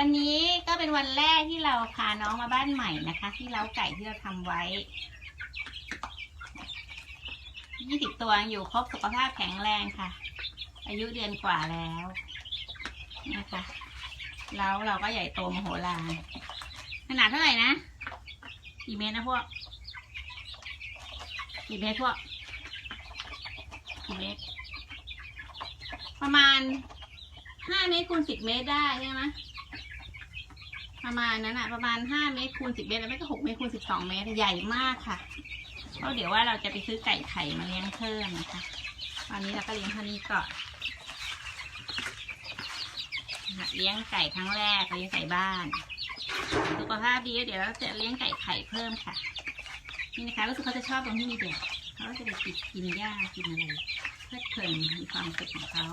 วันนี้ก็เป็นวันแรกที่เราพาน้องมาบ้านใหม่นะคะ ที่เล้าไก่ที่เราทำไว้ ยี่สิบตัวอยู่ครบสุขภาพแข็งแรงค่ะ อายุเดือนกว่าแล้วนะคะแล้วเราก็ใหญ่โตมโหฬารขนาดเท่าไหร่นะกี่เมตรนะพวกกี่เมตรพวกกี่เมตรประมาณ ห้าเมตรคูณสิบเมตรได้ใช่ไหมประมาณนั้นอะประมาณห้าเมตรคูณสิบเมตรแล้วไม่ก็หกเมตรคูณสิบสองเมตรใหญ่มากค่ะเพราะเดี๋ยวว่าเราจะไปซื้อไก่ไข่มาเลี้ยงเพิ่มนะคะตอนนี้เราก็เลี้ยงเท่านี้ก่อนเลี้ยงไก่ครั้งแรกเลี้ยงไก่บ้านสุขภาพดีเดี๋ยวเราจะเลี้ยงไก่ไข่เพิ่มค่ะ นี่นะคะรู้สึกเขาจะชอบตรงที่มีแดดเขาจะไปกินกินหญ้ากินอะไรเพลิดเพลินมีความสุขของเขา